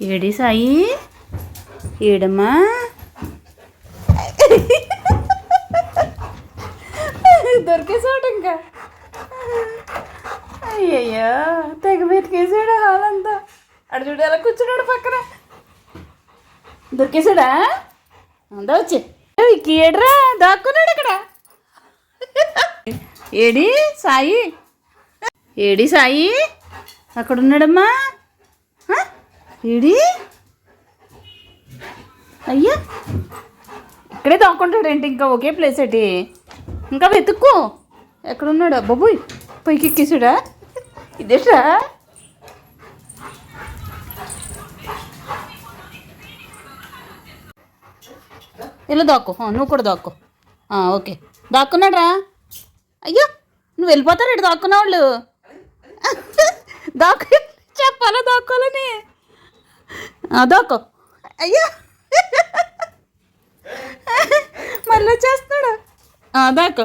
AD Sai ఏడమ్మా? దొరికేసాడు ఇంకా అయ్యయ్యో తెగ వెతికేసాడు హాల్ అంతా అడు చూడు ఎలా కూర్చున్నాడు పక్కన. దొరికేసాడా? అందా వచ్చి. ఏడ్రా దాక్కున్నాడు ఇక్కడ. ఏడి సాయి. ఏడి సాయి. అక్కడ ఉన్నాడమ్మా ఏడి? అయ్యా. ఇక్కడే దాక్కుంటాడేంటి? ఇంకా ఒకే ప్లేస్ ఏంటి? ఇంకా వెతుక్కో. ఎక్కడున్నాడు? బాబోయ్ పైకి ఎక్కేసాడా ఇదేటా ఇలా దాక్కు. నువ్వు కూడా దాక్కు. ఓకే. దాక్కున్నాడా అయ్యో నువ్వు వెళ్ళిపోతారు ఇటు దాక్కున్న వాళ్ళు దాక్కు. చెప్పాలా? దాక్కోవాలని? ఆ, దాక్కో అయ్యో. మళ్ళీ వచ్చేస్తున్నాడు. ఆ, దాక్కో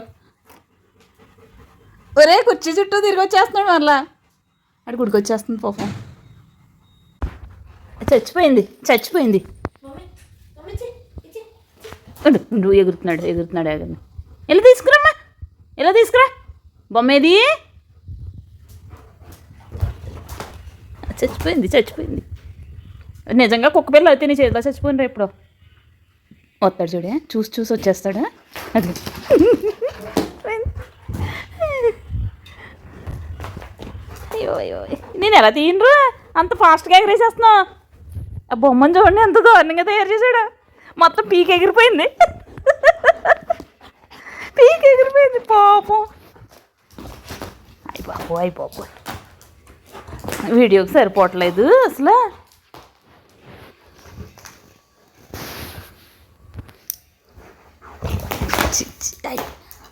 ఒరే కుర్చీ చుట్టూ తిరిగి వచ్చేస్తున్నాడు మళ్ళా అటు గుడికి వచ్చేస్తుంది పాపం. చచ్చిపోయింది చచ్చిపోయింది. ఉండు ఎగురుతున్నాడు ఎగురుతున్నాడు ఎగురు ఎలా తీసుకురమ్మా? ఎలా తీసుకురా? బొమ్మ ఏది చచ్చిపోయింది చచ్చిపోయింది. నిజంగా కుక్క పిల్ల అయితే నీ చేతిలో చచ్చిపోయినరా ఇప్పుడు వస్తాడు చూడే చూసి చూసి వచ్చేస్తాడా. అది. అయ్యో అయ్యో నేను ఎలా తీయనరు అంత ఫాస్ట్గా ఎగరేసేస్తున్నావు ఆ బొమ్మను చూడండి ఎంత దారుణంగా తయారు చేశాడు. మొత్తం పీక్ ఎగిరిపోయింది. పీక్ ఎగిరిపోయింది పాపం. అయ్యి బాబు అయ్యి బాబు వీడియోకి సరిపోవట్లేదు అసలు.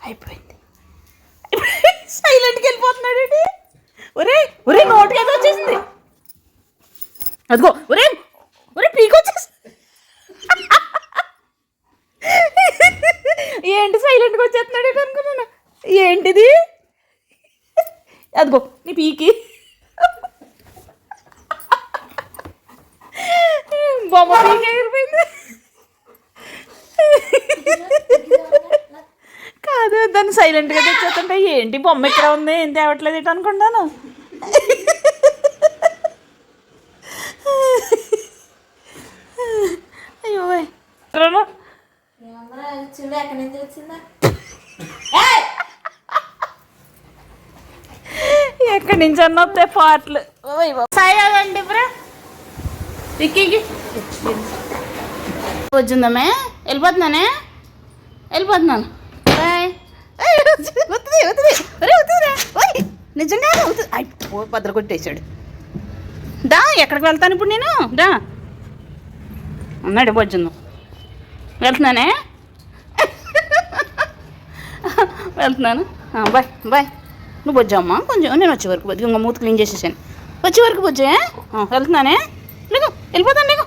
అయిపోయింది. సైలెంట్కి వెళ్ళిపోతున్నాడు ఏంటి? ఒరే ఒరే నోటికి ఏదో వచ్చేసింది. అదిగో ఒరే ఒరే పీక్ వచ్చేసింది ఏంటి సైలెంట్గా వచ్చేస్తున్నాడు అనుకున్నాను. ఏంటిది? అదిగో నీ పీకి. బొమ్మ పీకి ఎగిరిపోయింది. దాన్ని సైలెంట్గా తెచ్చేస్తుంటే ఏంటి బొమ్మ ఇక్కడ ఉంది? ఏం తేవట్లేదు ఏంటి అనుకుంటాను. అయ్యో. చూడు ఎక్కడి నుంచి వచ్చిందా ఎక్కడి నుంచి అన్న వస్తాయి పాటలు. ఓయ్ బాబు. సాయి అదండి బ్రా విక్కీకి వచ్చిందమ్మే వెళ్ళిపోతున్నానే? వెళ్ళిపోతున్నాను. అవుతుంది అవుతుంది వద్దుది. అవుతుందిరా ఓయ్, నిజంగా అవుతుంది ఓ భద్ర కొట్టేశాడు. దా ఎక్కడికి వెళ్తాను ఇప్పుడు నేను? దా. ఉన్నాడు భోజనం. వెళ్తున్నానే? వెళ్తున్నాను. Bye bye. నువ్వు బొజ్జమ్మా కొంచెం నేను వచ్చే వరకు బొజ్జు ఇంకా మూత క్లీన్ చేసేసాను. వచ్చే వరకు బొజ్జే వెళ్తున్నానే? లేకు వెళ్ళిపోతాను లేకు.